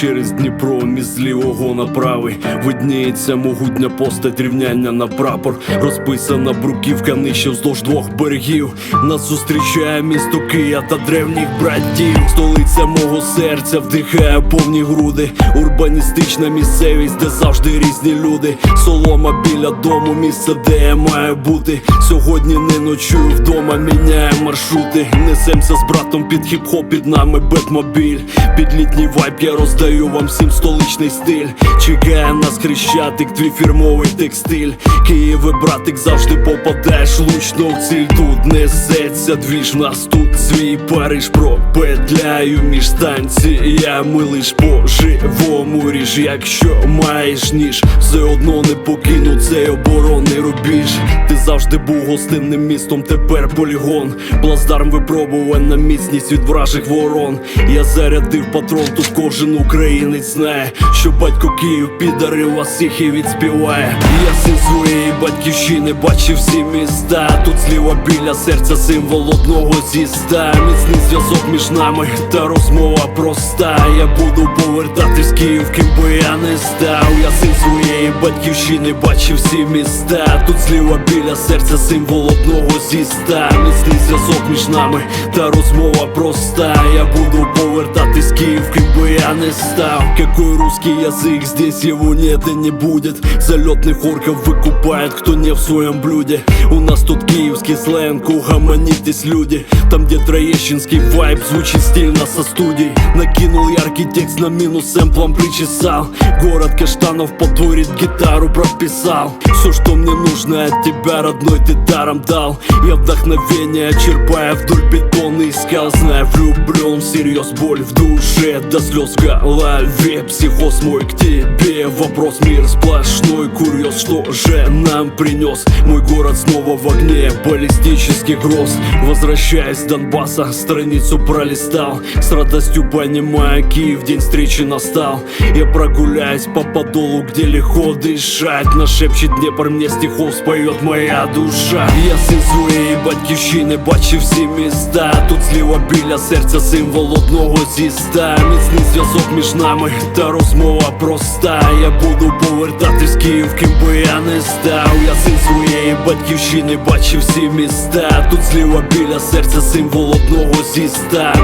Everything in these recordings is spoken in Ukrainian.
через Дніпро, міст лівого на правий. Видніється могутня постать рівняння на прапор. Розписана бруківка нижче вздовж двох берегів. Нас зустрічає місто Кия та древніх братів. Столиця мого серця вдихає повні груди. Урбаністична місцевість, де завжди різні люди. Солома біля дому, місце, де я маю бути. Сьогодні не ночую вдома, міняє маршрути. Несемся з братом під хіп-хоп, під нами бетмобіль. Під літній вайб я роздаю вам всім столичний стиль. Чекає нас хрещатик, твій фірмовий текстиль? Києве, братик, завжди попадаєш лучно в ціль. Тут несеться двіж, в нас тут свій Париж. Пропетляю між станціями лиш по живому ріж. Якщо маєш ніж, все одно не покину цей оборонний рубіж. Ти завжди був гостинним містом, тепер полігон. Плацдарм випробувань на міцність від вражих ворон. Я зарядив патрон, тут кожен українець знає Що батько Київ підарив вас всіх і відспіває. Я син своєї батьківщини бачив всі міста. Тут зліва біля серця символ одного зі ста. Міцний зв'язок між нами та розмова проста. Я буду повертатись Київ, ким би я не став. Я син своєї батьківщини бачив всі міста. Тут зліва біля серця символ одного зі ста. Міцний зв'язок між нами та розмова проста. Я буду повертатись Київ, ким би я не став Какой русский язык, здесь его нет и не будет. Залетных орков выкупает, кто не в своем блюде. У нас тут киевский сленг, угомонитесь люди. Там, где троещинский вайб звучит стильно со студий Накинул яркий текст на минус сэмплом причесал. Город каштанов потворит гитару прописал. Все, что мне нужно от тебя, родной, ты даром дал. Я вдохновение черпая вдоль бетонных скал Знаю, влюблен всерьез, боль в душе До слез в голове, психоз мой к тебе Вопрос мир сплошной, курьез, что же нам принес Мой город снова в огне баллистических гроз Возвращаясь с Донбасса, страницу пролистал С радостью понимая, Киев, день встречи настал Я прогуляюсь по подолу, где легко дышать Нашепчет Днепр, мне стихов споет моя душа Я сын своєї батьківщини, бачив всі міста Тут зліва біля серця символ одного зі ста Міцний зв'язок між нами та розмова проста. Я буду повертатись Київ, ким би я не став. Я син своєї батьківщини, бачив всі міста. Тут зліва біля серця символ одного зі ста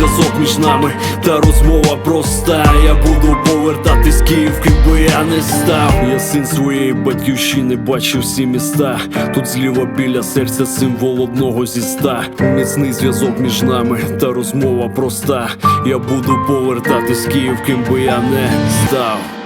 зв'язок між нами та розмова проста. Я буду повертатись Київ, ким би я не став. Я син своєї батьківщини, бачив всі міста. Тут зліва біля серця символ одного зі ста Міцний зв'язок між нами та розмова проста. Я буду повертатись в Київ, ким би я не став